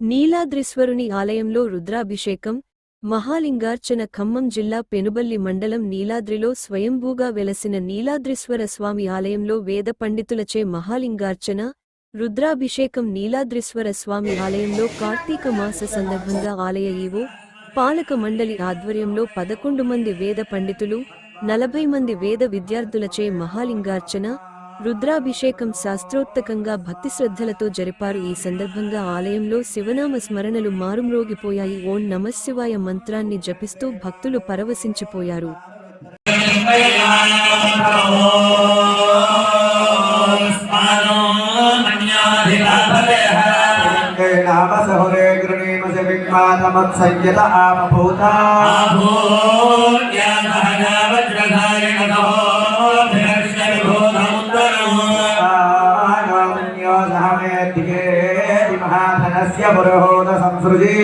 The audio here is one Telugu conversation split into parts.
నీలాద్రీశ్వరుని ఆలయంలో రుద్రాభిషేకం మహాలింగార్చన ఖమ్మం జిల్లా పెనుబల్లి మండలం నీలాద్రిలో స్వయంభూగా వెలసిన నీలాద్రీశ్వర స్వామి ఆలయంలో వేద పండితులచే మహాలింగార్చన రుద్రాభిషేకం నీలాద్రిశ్వర స్వామి ఆలయంలో కార్తీక మాస సందర్భంగా ఆలయ ఈవో పాలక మండలి ఆధ్వర్యంలో పదకొండు మంది వేద పండితులు నలభై మంది వేద విద్యార్థులచే మహాలింగార్చన రుద్రాభిషేకం శాస్త్రోత్తకంగా భక్తి శ్రద్ధలతో జరిపారు. ఈ సందర్భంగా ఆలయంలో శివనామ స్మరణలు మారుమ్రోగిపోయాయి. ఓం నమశివాయ మంత్రాన్ని జపిస్తూ భక్తులు పరవశించిపోయారు. नाम महाधनस्य पुरोहोत संसृजी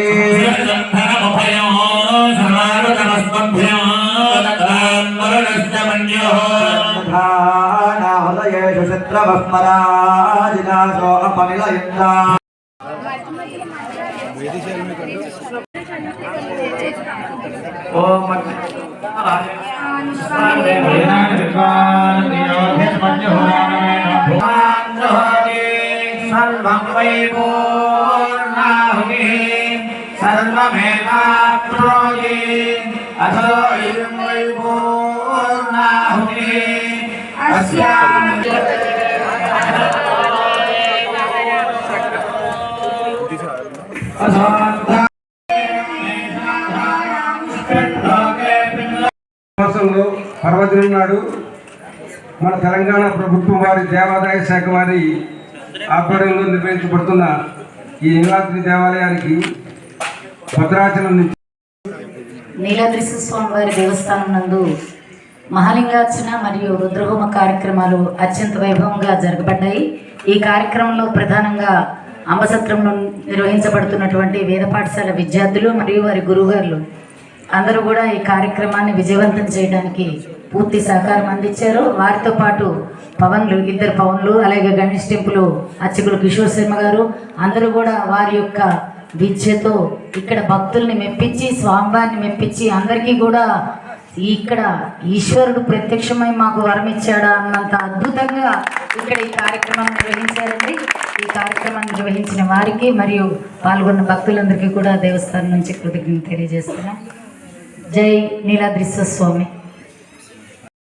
धाना हृदयेषु शत्रवस्मराजिनासो अपनिलयन्ता ఓం అథో ఇదం వై పూర్ణాహుతి అస్యా మాసంలో పర్వదినం నాడు మన తెలంగాణ ప్రభుత్వం వారి దేవాదాయ శాఖ వారి ఆధ్వర్యంలో నిర్వహించబడుతున్న ఈ నీలాద్రి దేవాలయానికి భద్రాచలం నుంచి నీలాద్రి స్వామి వారి దేవస్థానం నందు మహాలింగార్చన మరియు రుద్రహోమ కార్యక్రమాలు అత్యంత వైభవంగా జరగబడ్డాయి. ఈ కార్యక్రమంలో ప్రధానంగా అంబసత్రంలో నిర్వహించబడుతున్నటువంటి వేద పాఠశాల విద్యార్థులు మరియు వారి గురువుగారులు అందరూ కూడా ఈ కార్యక్రమాన్ని విజయవంతం చేయడానికి పూర్తి సహకారం అందించారు. వారితో పాటు పవన్లు ఇద్దరు పవన్లు అలాగే గణేష్ టెంపుల్ అర్చకులు కిషోర్ శర్మ గారు అందరూ కూడా వారి యొక్క విద్యతో ఇక్కడ భక్తుల్ని మెప్పించి స్వామివారిని మెప్పించి అందరికీ కూడా ఇక్కడ ఈశ్వరుడు ప్రత్యక్షమై మాకు వరం ఇచ్చాడా అన్నంత అద్భుతంగా ఇక్కడ ఈ కార్యక్రమాన్ని నిర్వహించారండి. ఈ కార్యక్రమాన్ని నిర్వహించిన వారికి మరియు పాల్గొన్న భక్తులందరికీ కూడా దేవస్థానం నుంచి కృతజ్ఞత తెలియజేస్తున్నాం. జై నీలాద్రిశ్వ స్వామి.